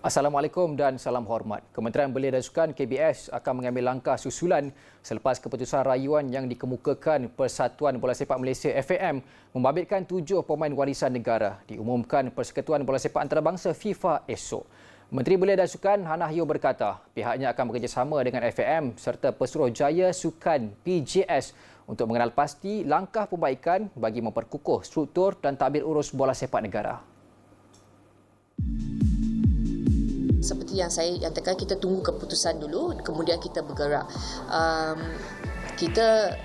Assalamualaikum dan salam hormat. Kementerian Belia dan Sukan KBS akan mengambil langkah susulan selepas keputusan rayuan yang dikemukakan Persatuan Bola Sepak Malaysia FAM membabitkan tujuh pemain warisan negara diumumkan Persekutuan Bola Sepak Antarabangsa FIFA esok. Menteri Belia dan Sukan Hana Hyo berkata pihaknya akan bekerjasama dengan FAM serta Pesuruhjaya Sukan PJS untuk mengenal pasti langkah perbaikan bagi memperkukuh struktur dan tabir urus bola sepak negara. Seperti yang saya nyatakan kita tunggu keputusan dulu kemudian kita bergerak. Um, kita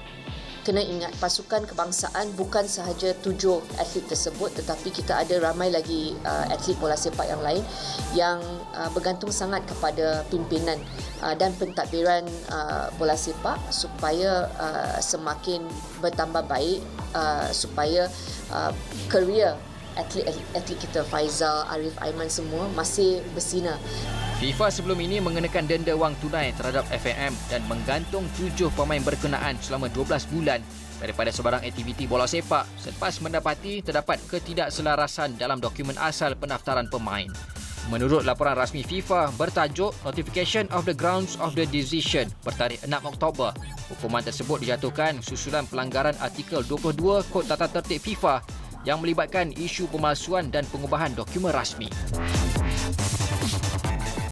kena ingat pasukan kebangsaan bukan sahaja tujuh atlet tersebut tetapi kita ada ramai lagi uh, atlet bola sepak yang lain yang uh, bergantung sangat kepada pimpinan uh, dan pentadbiran uh, bola sepak supaya uh, semakin bertambah baik uh, supaya uh, career atlet-atlet kita Faizal, Arif Aiman semua masih bersinar. FIFA sebelum ini mengenakan denda wang tunai terhadap FAM dan menggantung tujuh pemain berkenaan selama 12 bulan daripada sebarang aktiviti bola sepak selepas mendapati terdapat ketidakselarasan dalam dokumen asal pendaftaran pemain. Menurut laporan rasmi FIFA bertajuk Notification of the Grounds of the Decision bertarikh 6 Oktober, hukuman tersebut dijatuhkan susulan pelanggaran artikel 22 Kod Tata Tertib FIFA yang melibatkan isu pemalsuan dan pengubahan dokumen rasmi.